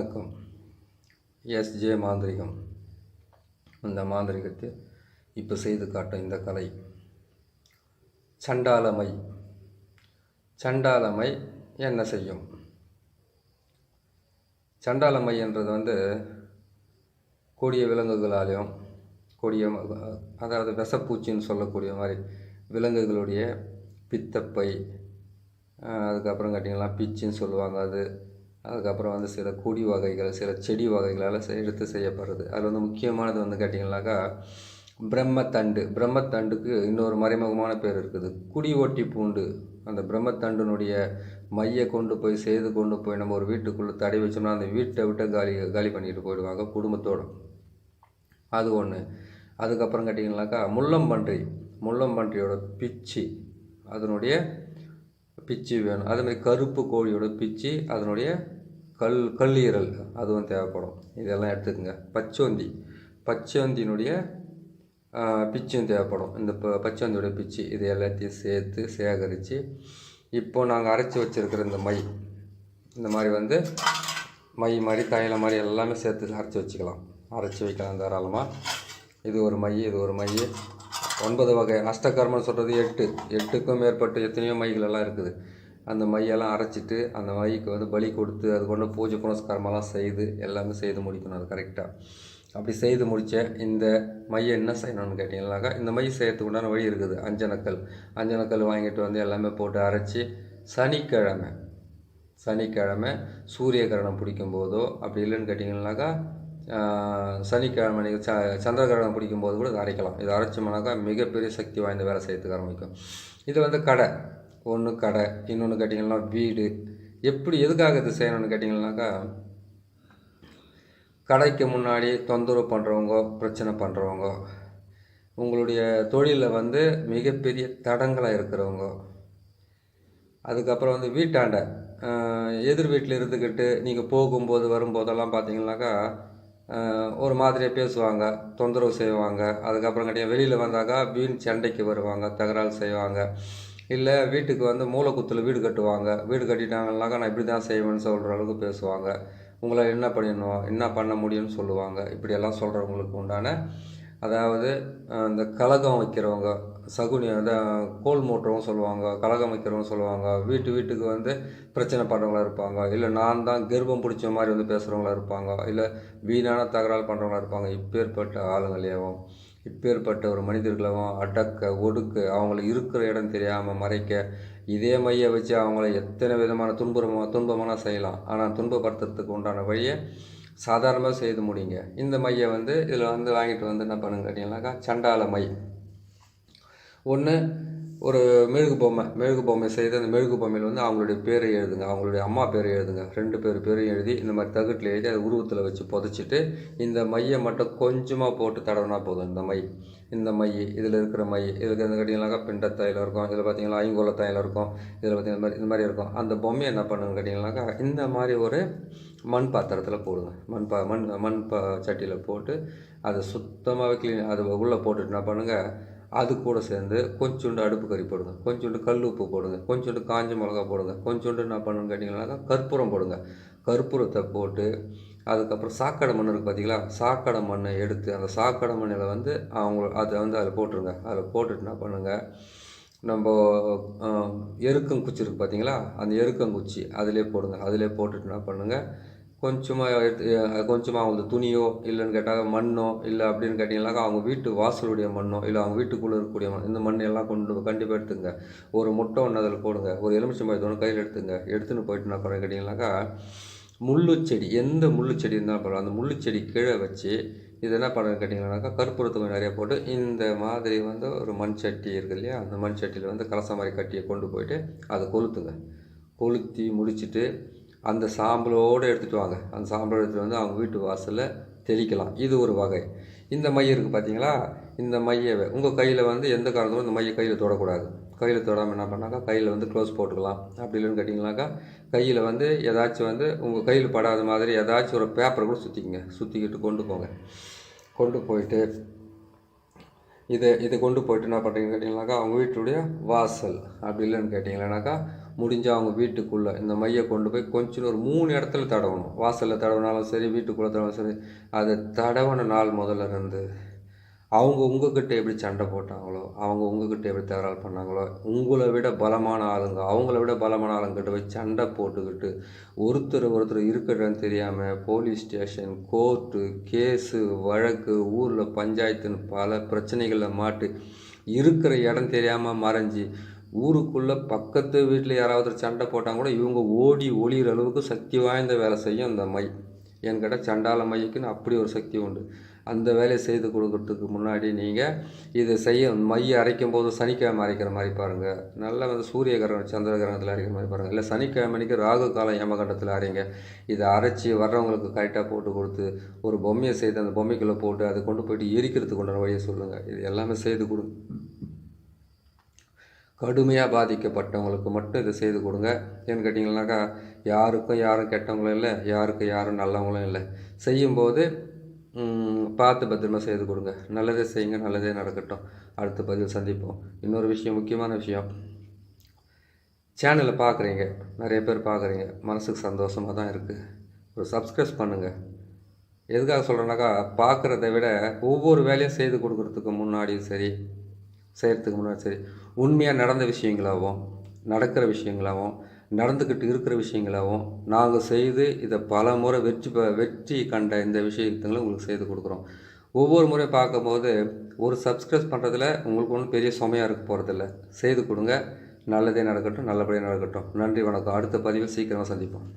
வணக்கம். எஸ்ஜே மாந்திரிகம். இந்த மாந்திரிகத்தை இப்போ செய்து காட்டும் இந்த கலை. சண்டாலமை சண்டாலமை என்ன செய்யும்? சண்டாலமை என்றது வந்து கொடிய விலங்குகளாலையும் கொடிய அதாவது விஷப்பூச்சின்னு சொல்லக்கூடிய மாதிரி விலங்குகளுடைய பித்தப்பை அதுக்கப்புறம் கேட்டிங்கன்னா பிச்சின்னு சொல்லுவாங்க அது. அதுக்கப்புறம் வந்து சில கொடி வகைகள் சில செடி வகைகளால் எடுத்து செய்யப்படுறது. அதில் வந்து முக்கியமானது வந்து கேட்டிங்கனாக்கா பிரம்மத்தண்டு. பிரம்மத்தண்டுக்கு இன்னொரு மறைமுகமான பேர் இருக்குது. குடி ஒட்டி பூண்டு. அந்த பிரம்மத்தண்டினுடைய மையை கொண்டு போய் செய்து கொண்டு போய் நம்ம ஒரு வீட்டுக்குள்ளே தடை வச்சோம்னா அந்த வீட்டை விட்டு காலி காலி பண்ணிட்டு போயிடுவாங்க குடும்பத்தோடு. அது ஒன்று அதுக்கப்புறம் கேட்டிங்கனாக்கா முள்ளம்பன்றி. முள்ளம்பன்றியோட பிச்சு அதனுடைய பிச்சு வேணும். அதேமாதிரி கருப்பு கோழியோட பிச்சு அதனுடைய கல் கல்லீரல் அதுவும் தேவைப்படும். இதெல்லாம் எடுத்துக்கோங்க. பச்சோந்தி. பச்சோந்தியினுடைய பிச்சும் தேவைப்படும். இந்த ப பச்சோந்தியோட பிச்சு இது எல்லாத்தையும் சேர்த்து சேகரித்து இப்போ நாங்கள் அரைச்சி வச்சுருக்கிற இந்த மை இந்த மாதிரி வந்து மை மாதிரி தைலம் மாதிரி எல்லாமே சேர்த்து அரைச்சி வச்சுக்கலாம். அரைச்சி வைக்கலாம் தாராளமாக இது ஒரு மை இது ஒரு மை. ஒன்பது வகை. அஷ்டகர்மன்னு சொல்கிறது எட்டு. எட்டுக்கும் மேற்பட்டு எத்தனையோ மைகள் எல்லாம் இருக்குது. அந்த மையெல்லாம் அரைச்சிட்டு அந்த மைக்கு வந்து பலி கொடுத்து அது கொண்டு பூஜை புனஸ்காரமெல்லாம் செய்து எல்லாமே செய்து முடிக்கணும் அது கரெக்டாக அப்படி செய்து முடித்த இந்த மையை என்ன செய்யணும்னு கேட்டிங்கன்னாக்கா இந்த மை செய்யறதுக்கு உண்டான வழி இருக்குது. அஞ்சனக்கல் அஞ்சனக்கல் வாங்கிட்டு வந்து எல்லாமே போட்டு அரைச்சி சனிக்கிழமை சனிக்கிழமை சூரிய கிரகணம் பிடிக்கும் போதோ அப்படி இல்லைன்னு கேட்டிங்கன்னாக்கா சனிக்கிழமை நீங்கள் ச சந்திர கிரகணம் பிடிக்கும் போது கூட இதை அரைக்கலாம். இதை அரைச்சோம்னாக்கா மிகப்பெரிய சக்தி வாய்ந்த வேலை செய்யறதுக்கு ஆரம்பிக்கும். இது வந்து கடை. ஒன்று கடை இன்னொன்று கேட்டிங்கன்னா வீடு. எப்படி எதுக்காக இது செய்யணும்னு கேட்டிங்கன்னாக்கா கடைக்கு முன்னாடி தொந்தரவு பண்ணுறவங்க பிரச்சனை பண்ணுறவங்க உங்களுடைய தொழிலில் வந்து மிகப்பெரிய தடங்களாக இருக்கிறவங்க அதுக்கப்புறம் வந்து வீட்டாண்ட எதிர் வீட்டில் இருந்துக்கிட்டு நீங்கள் போகும்போது வரும்போதெல்லாம் பார்த்தீங்கன்னாக்கா ஒரு மாதிரியாக பேசுவாங்க தொந்தரவு செய்வாங்க. அதுக்கப்புறம் கேட்டீங்க வெளியில் வந்தாக்கா வீண் சண்டைக்கு வருவாங்க தகராறு செய்வாங்க. இல்லை வீட்டுக்கு வந்து மூளைக்குத்தில் வீடு கட்டுவாங்க. வீடு கட்டிட்டாங்கன்னாக்கா நான் இப்படி தான் செய்வேன்னு சொல்கிற அளவுக்கு பேசுவாங்க. உங்களை என்ன பண்ணணும் என்ன பண்ண முடியும்னு சொல்லுவாங்க. இப்படியெல்லாம் சொல்கிறவங்களுக்கு உண்டான அதாவது அந்த இந்த கலகம் வைக்கிறவங்க சகுனி அந்த கோல் மூட்டுறவங்க சொல்லுவாங்க கலகம் வைக்கிறவங்க சொல்லுவாங்க. வீட்டு வீட்டுக்கு வந்து பிரச்சனை பண்ணுறவங்களா இருப்பாங்க. இல்லை நான் தான் கர்ப்பம் பிடிச்ச மாதிரி வந்து பேசுகிறவங்களா இருப்பாங்க. இல்லை வீணான தகராறு பண்ணுறவங்களா இருப்பாங்க. இப்பேற்பட்ட ஆளுங்களையவும் இப்பேற்பட்ட ஒரு மனிதர்களையும் அடக்க ஒடுக்க அவங்கள இருக்கிற இடம் தெரியாமல் மறைக்க இதே மைய வச்சு அவங்கள எத்தனை விதமான துன்புறமாக துன்பமான செய்யலாம். ஆனால் துன்பப்படுத்துறதுக்கு உண்டான வழியை சாதாரணமாக செய்து முடியுங்க இந்த மையை வந்து இதில் வந்து வாங்கிட்டு வந்து என்ன பண்ணுங்க கேட்டிங்கனாக்கா சண்டால மை. ஒன்று ஒரு மெழுகு பொம்மை மெழுகு பொம்மை செய்து அந்த மெழுகு பொம்மையில் வந்து அவங்களுடைய பேரை எழுதுங்க. அவங்களுடைய அம்மா பேரை எழுதுங்க. ரெண்டு பேர் பேரையும் எழுதி இந்த மாதிரி தகட்டில் எழுதி அதை உருவத்தில் வச்சு புதைச்சிட்டு இந்த மையை மட்டும் கொஞ்சமாக போட்டு தடவினா போதும். இந்த மை இந்த மை இதில் இருக்கிற மை இதுக்கு இந்த பிண்ட பிண்டத்தாயில் இருக்கும். இதில் பார்த்தீங்கன்னா ஐங்கோல தையில் இருக்கும். இதில் பார்த்தீங்கன்னா இந்த மாதிரி இந்த மாதிரி இருக்கும். அந்த பொம்மையை என்ன பண்ணுங்க கேட்டிங்கனாக்கா இந்த மாதிரி ஒரு மண் பாத்திரத்தில் போடுங்க. மண் பா மண் மண் பா சட்டியில் போட்டு அதை சுத்தமாகவே க்ளீன் அது உள்ளே போட்டுட்டு என்ன பண்ணுங்கள் அது கூட சேர்ந்து கொஞ்சோண்டு அடுப்பு கறி போடுங்க. கொஞ்சோண்டு கல் உப்பு போடுங்க. கொஞ்சோண்டு காஞ்ச மிளகா போடுங்க. கொஞ்சோண்டு என்ன பண்ணுன்னு கேட்டிங்கன்னாக்கா கற்பூரம் போடுங்க. கற்பூரத்தை போட்டு அதுக்கப்புறம் சாக்கடை மண் இருக்குது பார்த்தீங்களா சாக்கடை மண்ணை எடுத்து அந்த சாக்கடை மண்ணில் வந்து அவங்க அதை வந்து அதில் போட்டுருங்க. அதில் போட்டுட்டு என்ன பண்ணுங்கள் நம்ம எருக்கங்குச்சி இருக்குது பார்த்தீங்களா அந்த எருக்கங்குச்சி அதிலே போடுங்க. அதிலே போட்டுட்டு என்ன பண்ணுங்கள் கொஞ்சமாக எடுத்து கொஞ்சமாக அவங்களுக்கு துணியோ இல்லைன்னு கேட்டால் மண்ணோ இல்லை அப்படின்னு கேட்டிங்கனாக்கா அவங்க வீட்டு வாசலுடைய மண்ணோ இல்லை அவங்க வீட்டுக்குள்ளே இருக்கக்கூடிய மண் இந்த மண் எல்லாம் கொண்டு கண்டிப்பாக எடுத்துங்க. ஒரு முட்டை ஒன்று அதில் போடுங்க. ஒரு எலுமிச்சம்பாய் தோணும் கையில் எடுத்துங்க. எடுத்துன்னு போயிட்டு நான் பண்ணுங்க கேட்டிங்கனாக்கா முள்ளு செடி எந்த முள்ளு செடி இருந்தாலும் பரவாயில்ல. அந்த முள்ளு செடி கீழே வச்சு இது என்ன பண்ணுறேன்னு கேட்டிங்கன்னாக்கா கற்பூரத்துக்கு நிறைய போட்டு இந்த மாதிரி வந்து ஒரு மண் சட்டி இருக்கு இல்லையா அந்த மண் சட்டியில் வந்து கலசம் மாதிரி கட்டியை கொண்டு போயிட்டு அதை கொளுத்துங்க. கொளுத்தி முடிச்சிட்டு அந்த சாம்பலோடு எடுத்துகிட்டு வாங்க. அந்த சாம்பலோடு எடுத்துகிட்டு வந்து அவங்க வீட்டு வாசலில் தெளிக்கலாம். இது ஒரு வகை. இந்த மை இருக்குது பார்த்தீங்களா இந்த மையை உங்கள் கையில் வந்து எந்த காரணத்தும் இந்த மையை கையில் தொடக்கூடாது? கையில் தொடாமல் என்ன பண்ணாக்கா கையில் வந்து க்ளோஸ் போட்டுக்கலாம். அப்படி இல்லைன்னு கேட்டிங்கனாக்கா கையில் வந்து ஏதாச்சும் வந்து உங்கள் கையில் படாத மாதிரி ஏதாச்சும் ஒரு பேப்பரை கூட சுற்றிக்கங்க சுற்றிக்கிட்டு கொண்டு போங்க. கொண்டு போயிட்டு இதை இதை கொண்டு போயிட்டு என்ன பண்ணுறீங்கன்னு கேட்டிங்கனாக்கா அவங்க வீட்டுடைய வாசல். அப்படி இல்லைன்னு கேட்டிங்கன்னாக்கா முடிஞ்சால் அவங்க வீட்டுக்குள்ளே இந்த மையை கொண்டு போய் கொஞ்சம் ஒரு மூணு இடத்துல தடவணும். வாசலில் தடவினாலும் சரி வீட்டுக்குள்ளே தடவினாலும் சரி அதை தடவின நாள் முதல்ல இருந்து அவங்க உங்ககிட்ட எப்படி சண்டை போட்டாங்களோ அவங்க உங்ககிட்ட எப்படி தகராறு பண்ணாங்களோ உங்களை விட பலமான ஆளுங்க அவங்கள விட பலமான ஆளுங்கிட்ட போய் சண்டை போட்டுக்கிட்டு ஒருத்தர் ஒருத்தர் இருக்கிறன்னு தெரியாமல் போலீஸ் ஸ்டேஷன் கோர்ட்டு கேஸு வழக்கு ஊரில் பஞ்சாயத்துன்னு பல பிரச்சனைகளில் மாட்டு இருக்கிற இடம் தெரியாமல் மறைஞ்சி ஊருக்குள்ளே பக்கத்து வீட்டில் யாராவது சண்டை போட்டால் கூட இவங்க ஓடி ஒளிகிற அளவுக்கு சக்தி வாய்ந்த வேலை செய்யும் அந்த மை என்கிட்ட சண்டால மையக்குன்னு அப்படி ஒரு சக்தி உண்டு. அந்த வேலையை செய்து கொடுக்கறதுக்கு முன்னாடி நீங்கள் இதை செய்ய மையை அரைக்கும் போது சனிக்கிழமை அரைக்கிற மாதிரி பாருங்கள் நல்லா வந்து சூரிய கிரகணம் சந்திர கிரகணத்தில் அரைக்கிற மாதிரி பாருங்கள் இல்லை சனிக்கிழமைக்கு ராகு காலம் யமகண்டத்தில் அரைங்க. இதை அரைச்சி வர்றவங்களுக்கு கரெக்டாக போட்டு கொடுத்து ஒரு பொம்மையை செய்து அந்த பொம்மைக்குள்ளே போட்டு அதை கொண்டு போயிட்டு எரிக்கிறதுக்கு உண்டான வழியை சொல்லுங்கள் இது எல்லாமே செய்து கொடுங்க கடுமையாக பாதிக்கப்பட்டவங்களுக்கு மட்டும் இதை செய்து கொடுங்க. ஏன்னு கேட்டிங்கன்னாக்கா யாருக்கும் யாரும் கெட்டவங்களும் இல்லை யாருக்கும் யாரும் நல்லவங்களும் இல்லை. செய்யும்போது பார்த்து பத்திரமா செய்து கொடுங்க. நல்லதே செய்யுங்க நல்லதே நடக்கட்டும். அடுத்த பதிவில் சந்திப்போம். இன்னொரு விஷயம் முக்கியமான விஷயம். சேனலை பார்க்குறீங்க நிறைய பேர் பார்க்குறீங்க. மனசுக்கு சந்தோஷமாக தான் இருக்குது ஒரு சப்ஸ்கிரைப் பண்ணுங்கள் எதுக்காக சொல்கிறேன்னாக்கா பார்க்குறத விட ஒவ்வொரு வேலையும் செய்து கொடுக்குறதுக்கு முன்னாடியும் சரி செய்கிறதுக்கு முன்னாடி சரி உண்மையாக நடந்த விஷயங்களாகவும் நடக்கிற விஷயங்களாகவும் நடந்துக்கிட்டு இருக்கிற விஷயங்களாகவும் நாங்கள் செய்து இதை பல முறை வெற்றி ப வெற்றி கண்ட இந்த விஷயத்துங்களும் உங்களுக்கு செய்து கொடுக்குறோம். ஒவ்வொரு முறை பார்க்கும்போது ஒரு சப்ஸ்கிரைப் பண்ணுறதுல உங்களுக்கு ஒன்றும் பெரிய சுமையாக இருக்க போகிறதில்ல செய்து கொடுங்க. நல்லதே நடக்கட்டும் நல்லபடியாக நடக்கட்டும். நன்றி வணக்கம். அடுத்த பதிவில் சீக்கிரமாக சந்திப்போம்.